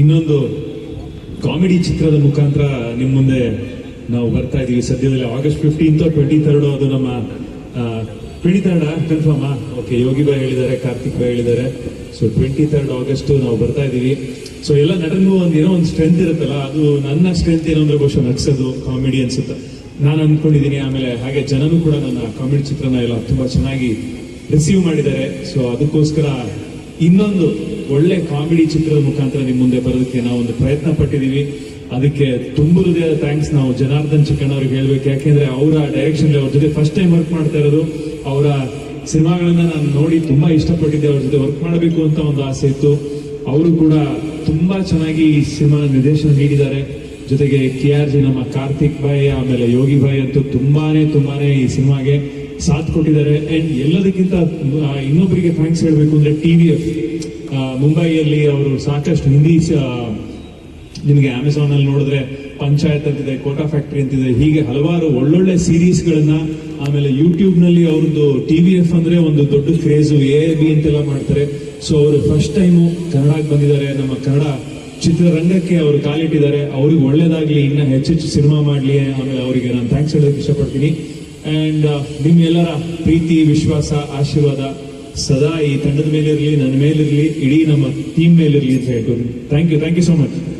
ಇನ್ನೊಂದು ಕಾಮಿಡಿ ಚಿತ್ರದ ಮುಖಾಂತರ ನಿಮ್ಮ ಮುಂದೆ ನಾವು ಬರ್ತಾ ಇದೀವಿ. ಸದ್ಯದಲ್ಲಿ ಆಗಸ್ಟ್ ಫಿಫ್ಟೀನ್ತ್ ಟ್ವೆಂಟಿ ತರ್ಡ್ ಅದು ನಮ್ಮ ತರ್ಡಾ ಕನ್ಫರ್ಮ್ ಓಕೆ ಯೋಗಿ ಬಾಯ್ ಹೇಳಿದ್ದಾರೆ, ಕಾರ್ತಿಕ್ ಬಾಯ್ ಹೇಳಿದ್ದಾರೆ. ಸೊ ಟ್ವೆಂಟಿ ತರ್ಡ್ ಆಗಸ್ಟ್ ನಾವು ಬರ್ತಾ ಇದ್ದೀವಿ ಸೊ ಎಲ್ಲ ನಟನಿಗೂ ಒಂದು ಏನೋ ಒಂದು ಸ್ಟ್ರೆಂತ್ ಇರುತ್ತಲ್ಲ, ಅದು ನನ್ನ ಸ್ಟ್ರೆಂತ್ ಏನೋ ಅಂದ್ರೆ ಬಹುಶಃ ನಗ್ಸೋದು ಕಾಮಿಡಿ ಅನ್ಸುತ್ತೆ. ನಾನು ಅನ್ಕೊಂಡಿದ್ದೀನಿ ಆಮೇಲೆ ಹಾಗೆ ಜನನು ಕೂಡ ನನ್ನ ಕಾಮಿಡಿ ಚಿತ್ರನ ಎಲ್ಲ ತುಂಬಾ ಚೆನ್ನಾಗಿ ರಿಸೀವ್ ಮಾಡಿದ್ದಾರೆ. ಸೊ ಅದಕ್ಕೋಸ್ಕರ ಇನ್ನೊಂದು ಒಳ್ಳೆ ಕಾಮಿಡಿ ಚಿತ್ರದ ಮುಖಾಂತರ ನಿಮ್ಮ ಮುಂದೆ ಬರೋದಕ್ಕೆ ನಾವು ಒಂದು ಪ್ರಯತ್ನ ಪಟ್ಟಿದೀವಿ ಅದಕ್ಕೆ ತುಂಬ ಹೃದಯದ ಥ್ಯಾಂಕ್ಸ್ ನಾವು ಜನಾರ್ದನ್ ಚಿಕ್ಕಣ್ಣ ಅವ್ರಿಗೆ ಹೇಳ್ಬೇಕು. ಯಾಕೆಂದ್ರೆ ಅವರ ಡೈರೆಕ್ಷನ್ ಅವ್ರ ಜೊತೆ ಫಸ್ಟ್ ಟೈಮ್ ವರ್ಕ್ ಮಾಡ್ತಾ ಇರೋದು. ಅವರ ಸಿನಿಮಾಗಳನ್ನ ನಾನು ನೋಡಿ ತುಂಬಾ ಇಷ್ಟಪಟ್ಟಿದ್ದೆ. ಅವ್ರ ಜೊತೆ ವರ್ಕ್ ಮಾಡಬೇಕು ಅಂತ ಒಂದು ಆಸೆ ಇತ್ತು. ಅವರು ಕೂಡ ತುಂಬಾ ಚೆನ್ನಾಗಿ ಈ ಸಿನಿಮಾ ನಿರ್ದೇಶನ ನೀಡಿದ್ದಾರೆ. ಜೊತೆಗೆ ಕೆ ಆರ್ ಜಿ ನಮ್ಮ ಕಾರ್ತಿಕ್ ಭಾಯ್, ಆಮೇಲೆ ಯೋಗಿ ಭಾಯ್ ಅಂತೂ ತುಂಬಾನೇ ತುಂಬಾನೇ ಈ ಸಿನಿಮಾಗೆ ಸಾಥ್ ಕೊಟ್ಟಿದ್ದಾರೆ. ಅಂಡ್ ಎಲ್ಲದಕ್ಕಿಂತ ಇನ್ನೊಬ್ಬರಿಗೆ ಥ್ಯಾಂಕ್ಸ್ ಹೇಳಬೇಕು ಅಂದ್ರೆ ಟಿ ವಿ ಎಫ್ ಮುಂಬೈಯಲ್ಲಿ ಅವರು ಸಾಕಷ್ಟು ಹಿಂದಿ ನಿಮಗೆ ಅಮೆಝಾನ್ ಅಲ್ಲಿ ನೋಡಿದ್ರೆ ಪಂಚಾಯತ್ ಅಂತಿದೆ, ಕೋಟಾ ಫ್ಯಾಕ್ಟ್ರಿ ಅಂತಿದೆ, ಹೀಗೆ ಹಲವಾರು ಒಳ್ಳೊಳ್ಳೆ ಸೀರೀಸ್ ಗಳನ್ನ ಆಮೇಲೆ ಯೂಟ್ಯೂಬ್ನಲ್ಲಿ ಅವ್ರದ್ದು ಟಿ ವಿ ಎಫ್ ಅಂದ್ರೆ ಒಂದು ದೊಡ್ಡ ಕ್ರೇಜ್ ಎ ಬಿ ಅಂತೆಲ್ಲ ಮಾಡ್ತಾರೆ. ಸೊ ಅವರು ಫಸ್ಟ್ ಟೈಮು ಕನ್ನಡಕ್ಕೆ ಬಂದಿದ್ದಾರೆ. ನಮ್ಮ ಕನ್ನಡ ಚಿತ್ರರಂಗಕ್ಕೆ ಅವರು ಕಾಲಿಟ್ಟಿದ್ದಾರೆ. ಅವ್ರಿಗೆ ಒಳ್ಳೇದಾಗ್ಲಿ, ಇನ್ನ ಹೆಚ್ಚೆಚ್ಚು ಸಿನಿಮಾ ಮಾಡ್ಲಿ. ಆಮೇಲೆ ಅವರಿಗೆ ನಾನು ಥ್ಯಾಂಕ್ಸ್ ಹೇಳೋದಕ್ಕೆ ಇಷ್ಟಪಡ್ತೀನಿ. ಅಂಡ್ ನಿಮ್ಮೆಲ್ಲರ ಪ್ರೀತಿ, ವಿಶ್ವಾಸ, ಆಶೀರ್ವಾದ ಸದಾ ಈ ತಂಡದ ಮೇಲಿರಲಿ, ನನ್ನ ಮೇಲಿರಲಿ, ಇಡೀ ನಮ್ಮ ಟೀಮ್ ಮೇಲಿರಲಿ ಅಂತ ಹೇಳ್ತೀನಿ thank you thank you so much